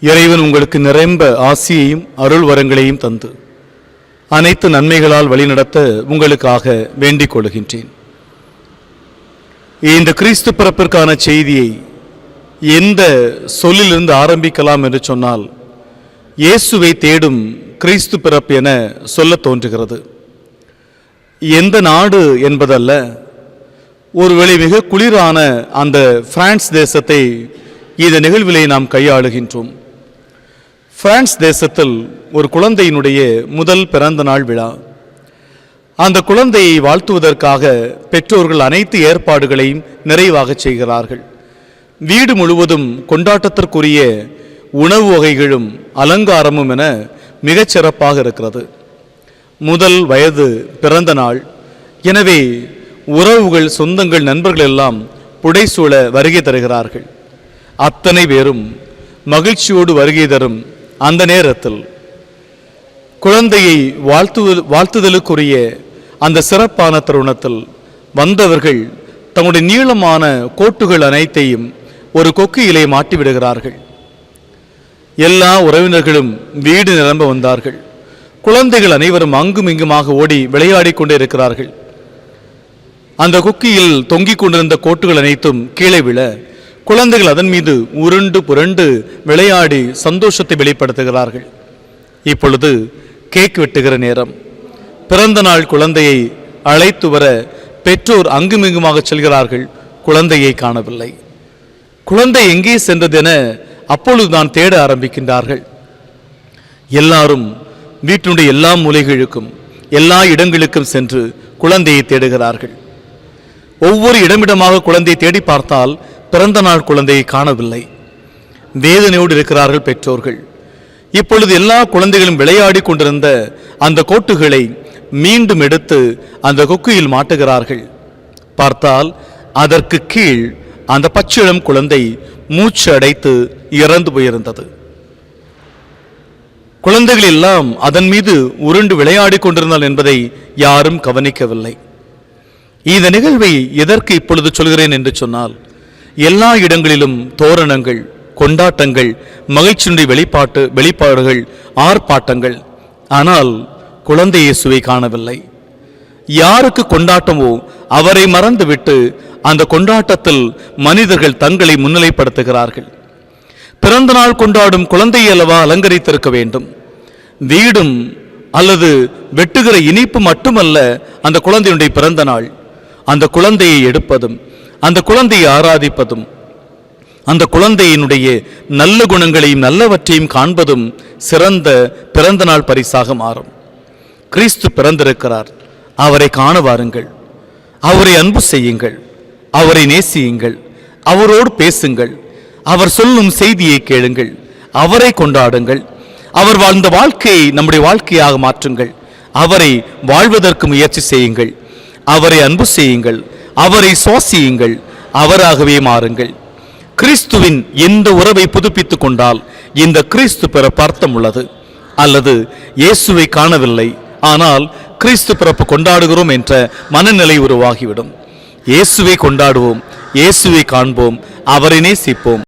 இறைவன் உங்களுக்கு நிரம்ப ஆசியையும் அருள் வரங்களையும் தந்து அனைத்து நன்மைகளால் வழிநடத்த உங்களுக்காக வேண்டிக் கொள்கின்றேன். இந்த கிறிஸ்து பிறப்பிற்கான செய்தியை எந்த சொல்லிலிருந்து ஆரம்பிக்கலாம் என்று சொன்னால் இயேசுவை தேடும் கிறிஸ்து பிறப்பு என சொல்லத் தோன்றுகிறது. எந்த நாடு என்பதல்ல ஒருவேளை மிக குளிரான அந்த பிரான்ஸ் தேசத்தை இந்த நிகழ்விலே நாம் கையாளுகின்றோம். பிரான்ஸ் தேசத்தில் ஒரு குழந்தையினுடைய முதல் பிறந்த நாள் விழா. அந்த குழந்தையை வாழ்த்துவதற்காக பெற்றோர்கள் அனைத்து ஏற்பாடுகளையும் நிறைவாக செய்கிறார்கள். வீடு முழுவதும் கொண்டாட்டத்திற்குரிய உணவு வகைகளும் அலங்காரமும் என மிகச் சிறப்பாக இருக்கிறது. முதல் வயது பிறந்த நாள். எனவே உறவுகள் சொந்தங்கள் நண்பர்கள் எல்லாம் புடைசூழ வருகை தருகிறார்கள். அத்தனை பேரும் மகிழ்ச்சியோடு வருகை தரும் அந்த நேரத்தில் குழந்தையை வாழ்த்து வாழ்த்துதலுக்குரிய அந்த சிறப்பான தருணத்தில் வந்தவர்கள் தங்களுடைய நீளமான கோட்டுகள் அனைத்தையும் ஒரு கொக்கியிலே மாட்டி விடுகிறார்கள் எல்லா உறவினர்களும் வீடு நிரம்ப வந்தார்கள். குழந்தைகள் அனைவரும் அங்கும் இங்குமாக ஓடி விளையாடிக் கொண்டே இருக்கிறார்கள். அந்த கொக்கியில் தொங்கிக் கொண்டிருந்த கோட்டுகள் அனைத்தும் கீழே விழ குழந்தைகள் அதன் மீது உருண்டு புரண்டு விளையாடி சந்தோஷத்தை வெளிப்படுத்துகிறார்கள். இப்பொழுது கேக் வெட்டுகிற நேரம். பிறந்த நாள் குழந்தையை அழைத்து வர பெற்றோர் அங்குமிங்குமாக செல்கிறார்கள். குழந்தையை காணவில்லை. குழந்தை எங்கே சென்றதென அப்பொழுது நான் தேட ஆரம்பிக்கின்றார்கள். எல்லாரும் வீட்டினுடைய எல்லா மூலைகளுக்கும் எல்லா இடங்களுக்கும் சென்று குழந்தையை தேடுகிறார்கள். ஒவ்வொரு இடமிடமாக குழந்தையை தேடி பார்த்தால் பிறந்த நாள் குழந்தையை காணவில்லை. வேதனையோடு இருக்கிறார்கள் பெற்றோர்கள். இப்பொழுது எல்லா குழந்தைகளும் விளையாடி கொண்டிருந்த அந்த கோட்டுகளை மீண்டும் எடுத்து அந்த கொக்கையில் மாட்டுகிறார்கள். பார்த்தால் அதற்கு கீழ் அந்த பச்சிளம் குழந்தை மூச்சு அடைத்து இறந்து போயிருந்தது. குழந்தைகள் எல்லாம் அதன் மீது உருண்டு விளையாடி கொண்டிருந்தால் என்பதை யாரும் கவனிக்கவில்லை. இந்த நிகழ்வை எதற்கு இப்பொழுது சொல்கிறேன் என்று சொன்னால் எல்லா இடங்களிலும் தோரணங்கள் கொண்டாட்டங்கள் மகிழ்ச்சியினுடைய வெளிப்பாட்டு வெளிப்பாடுகள் ஆர்ப்பாட்டங்கள். ஆனால் குழந்தை இயேசுவை காணவில்லை. யாருக்கு கொண்டாட்டமோ அவரை மறந்துவிட்டு அந்த கொண்டாட்டத்தில் மனிதர்கள் தங்களை முன்னிலைப்படுத்துகிறார்கள். பிறந்த நாள் கொண்டாடும் குழந்தையை அல்லவா அலங்கரித்திருக்க வேண்டும். வீடும் அல்லது வெட்டுகிற இனிப்பு மட்டுமல்ல அந்த குழந்தையுடைய பிறந்த நாள். அந்த குழந்தையை எடுப்பதும் அந்த குழந்தையை ஆராதிப்பதும் அந்த குழந்தையினுடைய நல்ல குணங்களையும் நல்லவற்றையும் காண்பதும் சிறந்த பிறந்த நாள் பரிசாக மாறும். கிறிஸ்து பிறந்திருக்கிறார். அவரை காண வாருங்கள். அவரை அன்பு செய்யுங்கள். அவரை நேசியுங்கள். அவரோடு பேசுங்கள். அவர் சொல்லும் செய்தியை கேளுங்கள். அவரை கொண்டாடுங்கள். அவர் வாழ்ந்த வாழ்க்கையை நம்முடைய வாழ்க்கையாக மாற்றுங்கள். அவரை வாழ்வதற்கு முயற்சி செய்யுங்கள். அவரை அன்பு செய்யுங்கள். அவரை சுவாசியுங்கள் அவராகவே மாறுங்கள். கிறிஸ்துவின் எந்த உறவை புதுப்பித்துக் கொண்டால் இந்த கிறிஸ்து பிறப்பு பார்த்தம் உள்ளது. அல்லது இயேசுவை காணவில்லை ஆனால் கிறிஸ்து பிறப்பு கொண்டாடுகிறோம் என்ற மனநிலை உருவாகிவிடும். இயேசுவை கொண்டாடுவோம் இயேசுவை காண்போம் அவரை நேசிப்போம்.